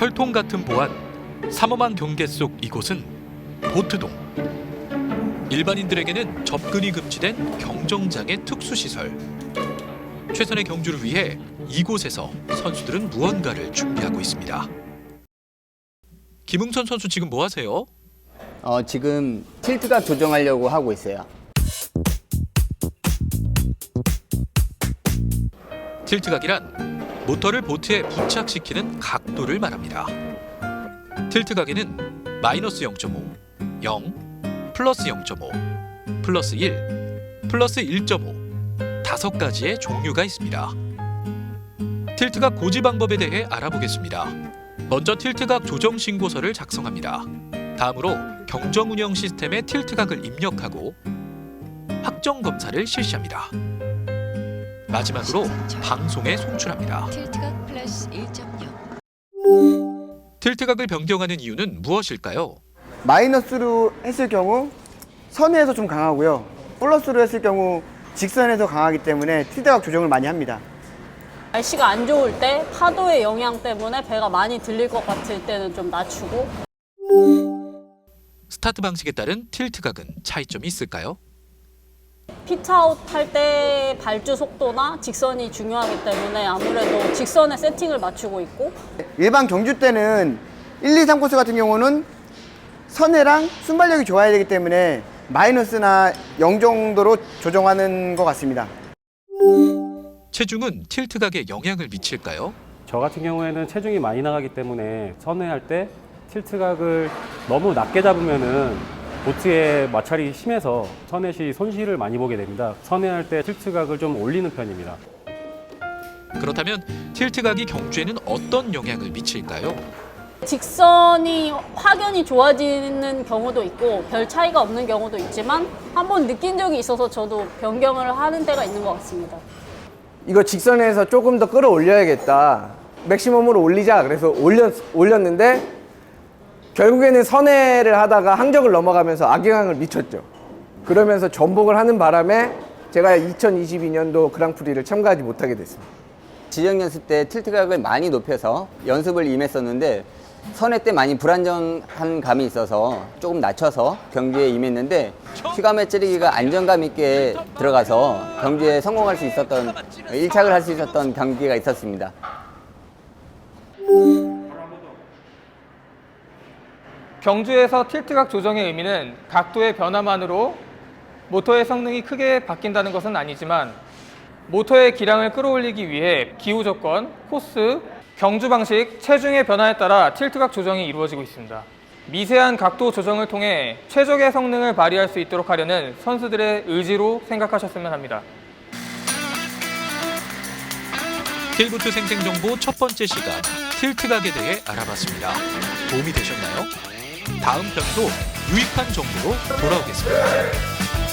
천둥 같은 보안, 삼엄한 경계 속 이곳은 보트동. 일반인들에게는 접근이 금지된 경정장애 특수시설. 최선의 경주를 위해 이곳에서 선수들은 무언가를 준비하고 있습니다. 김웅선 선수 지금 뭐 하세요? 어, 지금 틸트각 조정하려고 하고 있어요. 틸트각이란 모터를 보트에 부착시키는 각도를 말합니다. 틸트각에는 마이너스 0.5, 0, 플러스 0.5, 플러스 1, 플러스 1.5 다섯 가지의 종류가 있습니다. 틸트각 고지 방법에 대해 알아보겠습니다. 먼저 틸트각 조정 신고서를 작성합니다. 다음으로 경정 운영 시스템에 틸트각을 입력하고 확정 검사를 실시합니다. 마지막으로 방송에 송출합니다. 틸트각 플러스 1.0 틸트각을 변경하는 이유는 무엇일까요? 마이너스로 했을 경우 선에서 좀 강하고요. 플러스로 했을 경우 직선에서 강하기 때문에 틸트각 조정을 많이 합니다. 날씨가 안 좋을 때 파도의 영향 때문에 배가 많이 들릴 것 같을 때는 좀 낮추고 스타트 방식에 따른 틸트각은 차이점이 있을까요? 피트아웃 할 때 발주 속도나 직선이 중요하기 때문에 아무래도 직선에 세팅을 맞추고 있고 일반 경주 때는 1, 2, 3 코스 같은 경우는 선해랑 순발력이 좋아야 되기 때문에 마이너스나 0 정도로 조정하는 것 같습니다. 체중은 틸트각에 영향을 미칠까요? 저 같은 경우에는 체중이 많이 나가기 때문에 선회할 때 틸트각을 너무 낮게 잡으면은 보트의 마찰이 심해서 선회 시 손실을 많이 보게 됩니다. 선회할 때 틸트각을 좀 올리는 편입니다. 그렇다면 틸트각이 경주에는 어떤 영향을 미칠까요? 직선이 확연히 좋아지는 경우도 있고 별 차이가 없는 경우도 있지만 한번 느낀 적이 있어서 저도 변경을 하는 때가 있는 것 같습니다. 이거 직선에서 조금 더 끌어올려야겠다. 맥시멈으로 올리자. 그래서 올렸, 올렸는데 결국에는 선회를 하다가 항적을 넘어가면서 악영향을 미쳤죠. 그러면서 전복을 하는 바람에 제가 2022년도 그랑프리를 참가하지 못하게 됐습니다. 지정 연습 때 틸트각을 많이 높여서 연습을 임했었는데 선회 때 많이 불안정한 감이 있어서 조금 낮춰서 경기에 임했는데 휘감의 찌르기가 안정감 있게 들어가서 경기에 성공할 수 있었던 일착을 할 수 있었던 경기가 있었습니다. 경주에서 틸트각 조정의 의미는 각도의 변화만으로 모터의 성능이 크게 바뀐다는 것은 아니지만 모터의 기량을 끌어올리기 위해 기후 조건, 코스, 경주 방식, 체중의 변화에 따라 틸트각 조정이 이루어지고 있습니다. 미세한 각도 조정을 통해 최적의 성능을 발휘할 수 있도록 하려는 선수들의 의지로 생각하셨으면 합니다. 케이보트 생생정보 첫 번째 시간 틸트각에 대해 알아봤습니다. 도움이 되셨나요? 다음 편도 유익한 정보로 돌아오겠습니다.